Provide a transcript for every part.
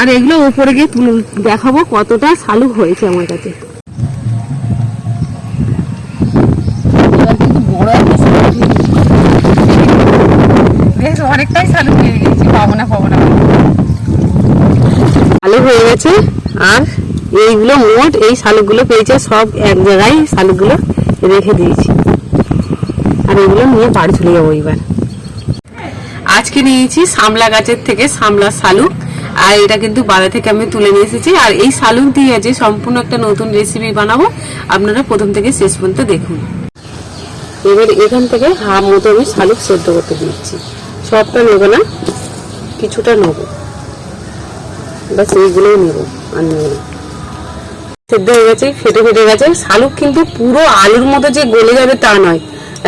আর এগুলো উপরে গিয়ে তুলে দেখাবো কতটা শালুক হয়েছে আমার কাছে। বেশ অনেকটাই শালুক হয়ে গেছে পাবো না পাবো না। আলু হয়ে গেছে আর এইগুলো মোট এই শালুকগুলো পেয়েছে সব এক জায়গায় শালুকগুলো রেখে দিয়েছি। আর এগুলো নিয়ে বাড়ি চলে যাব এবার। আজকে নিয়েছি সামলা গাছের থেকে সামলা শালুক। আর এটা কিন্তু বাজার থেকে আমি তুলে নিয়ে এসেছি। আর এই শালুক দিয়ে আজ সম্পূর্ণ একটা নতুন রেসিপি বানাবো, আপনারা প্রথম থেকে শেষ পর্যন্ত দেখুন। এবার এখান থেকে হাফ মতো আমি শালুক সেদ্ধ করতে দিচ্ছি। সবটা নেব না, কিছুটা নেব। বাস এইগুলোই নেব, আর নেব না। সেদ্ধ হয়ে গেছে, ফেটে ফেটে গেছে। শালুক কিন্তু পুরো আলুর মতো যে গলে যাবে তা নয়।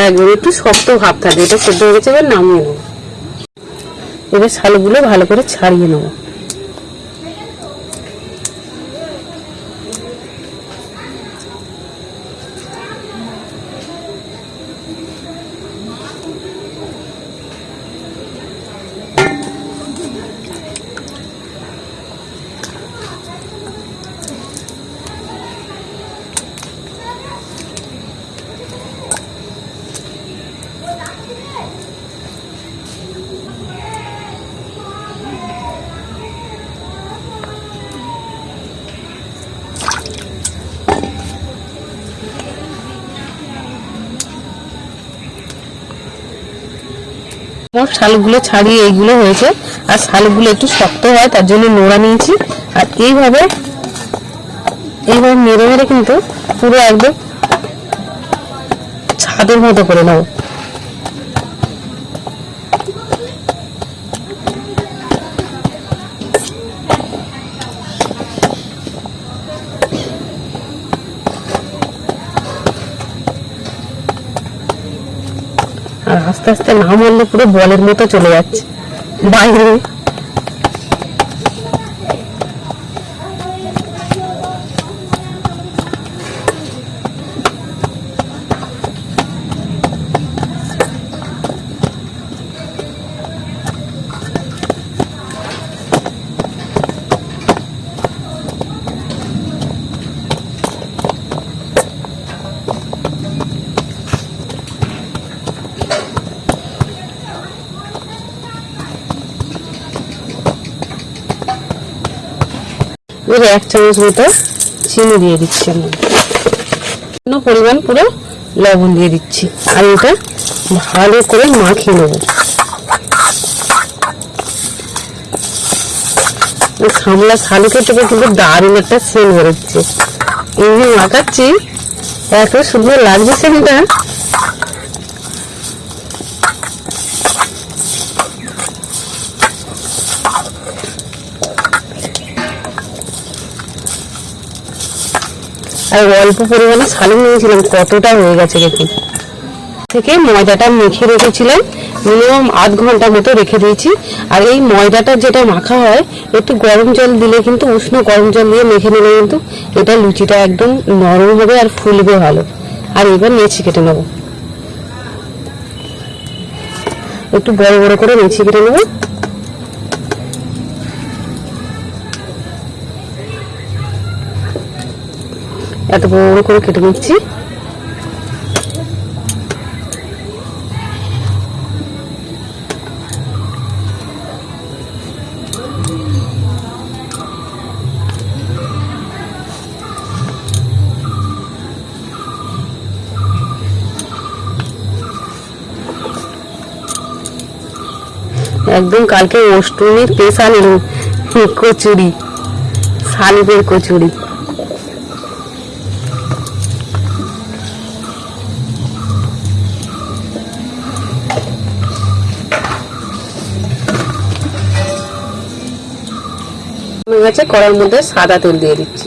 একদম একটু শক্ত ভাব থাকে এটা সেদ্ধ হয়ে গেছে, এবার নামিয়ে নেব। এবার শালুকগুলো ভালো করে ছাড়িয়ে নেব। মোট শালগুলো ছাড়িয়ে এইগুলো হয়েছে। আর শালগুলো একটু শক্ত হয়, তার জন্য নোড়া নিয়েছি। আর এইভাবে এইভাবে মেরে মেরে কিন্তু পুরো একদম ছাদের মতো করে নেব আর আস্তে আস্তে না মরলে পুরো বলের মতো চলে যাচ্ছে। বাইরে এর এক চামচ মতো চিনি দিয়ে দিচ্ছি আমি। পরিমাণ পুরো লবণ দিয়ে দিচ্ছি। আর এটা ভালো করে মাখিয়ে নেব। এই সামলা শালুকের থেকে কিন্তু দারুণ একটা সেল বেরোচ্ছে। যে মাখাচ্ছি, এত সুন্দর লাগছে সেলটা আর অল্প পরিমাণে শালুক নিয়েছিলাম, কতটা হয়ে গেছে দেখুন। থেকে ময়দাটা মেখে রেখেছিলাম, মিনিমাম আধ ঘণ্টা মতো রেখে দিয়েছি। আর এই ময়দাটা যেটা মাখা হয়, একটু গরম জল দিলে কিন্তু, উষ্ণ গরম জল দিয়ে মেখে নিলে কিন্তু, এটা লুচিটা একদম নরম হবে আর ফুলবে ভালো। আর এবার নেছি কেটে নেব। একটু বড় বড় করে নেছি কেটে নেব। এত বড় বড় করে কেটে নিচ্ছি। একদম কালকে অষ্টমীর পেশা নিল কচুরি শালুকের কচুরি। গেছে কড়ার মধ্যে সাদা তেল দিয়ে দিচ্ছি।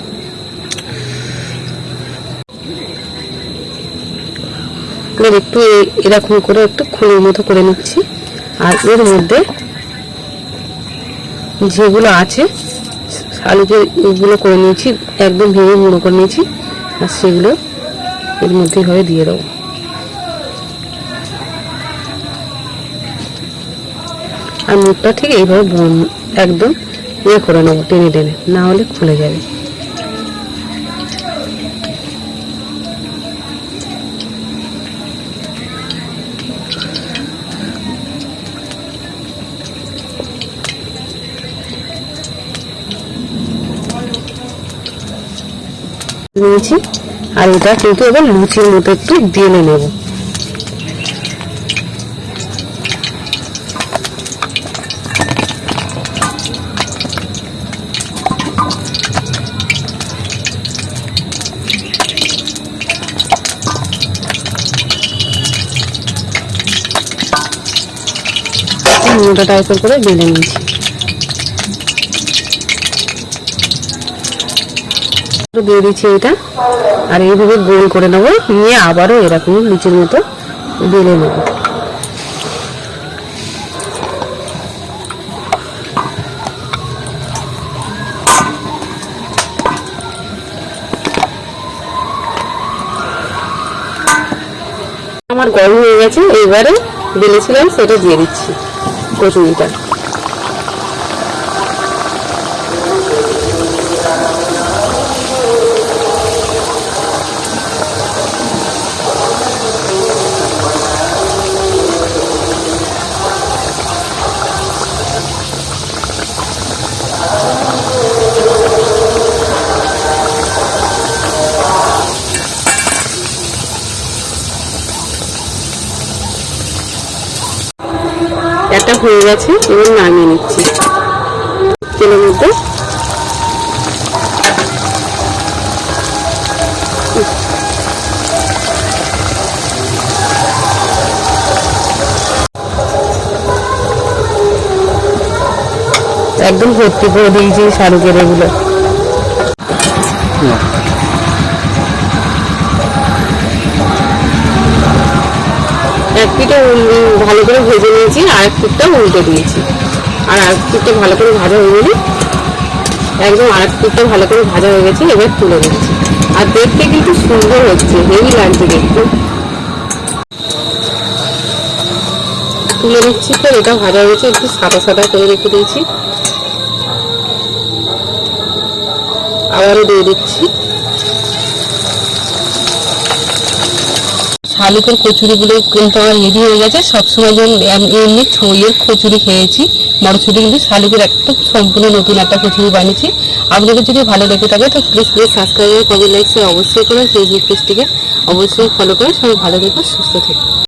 একটু এরকম করে একটু খুলির মতো করে নিচ্ছি। আর এর মধ্যে যেগুলো আছে আলুকে এগুলো করে নিয়েছি, একদম ভেঙে গুঁড়ো করে নিয়েছি, আর সেগুলো এর মধ্যে হয়ে দিয়ে দেবো। আর মুখটা ঠিক এইভাবে একদম ইয়ে করে নেব, টেনে টেনে, না হলে খুলে যাবে। নিয়েছি, আর এটা কিন্তু এবার লুচির মতো একটু বেলে নেব। মোটা টাইপের করে বেলে নিয়েছি। দিয়ে দিচ্ছি এটা, আর এইভাবে গোল করে নেব, নিয়ে আবারও এরকম লুচির মতো বেলে নেব। আমার গরম হয়ে গেছে, এইবারে বেলেছিলাম, সেটা দিয়ে দিচ্ছি। 过渡一赖 একটা হয়ে গেছে এবং নামিয়ে নিচ্ছি। তেলের মধ্যে। একদম ভর্তি করে দিয়েছি শাহরুখের এগুলো। এক পিঠে ভালো করে ভেজে নিয়েছি, আর এক পিঠটা উল্টে দিয়েছি। আর এক পিঠটা ভালো করে ভাজা হয়ে গেলে, একদম আর এক পিঠটা ভালো করে ভাজা হয়ে গেছে, এবার তুলে দিচ্ছি আর দেখতে কিন্তু সুন্দর হচ্ছে, হেভি লাগছে দেখতে। তুলে নিচ্ছি তো, এটা ভাজা হয়ে গেছে, একটু সাদা সাদা করে রেখে দিয়েছি। আবারও দিয়ে দিচ্ছি। শালুকের কচুরিগুলো কিন্তু আমার রেডি হয়ে গেছে। সবসময় যেমন এম- এমনি ছইয়ের কচুরি খেয়েছি। বড় ছুটি কিন্তু শালুকের একটা সম্পূর্ণ নতুন একটা কচুরি বানিয়েছি। আপনাদের যদি ভালো লেগে থাকে, তো প্লিজ প্লিজ সাবস্ক্রাইব করে লাইক অবশ্যই করে ফেসবুক পেজটিকে অবশ্যই ফলো করে সবাই ভালো থেকো, সুস্থ থেকো।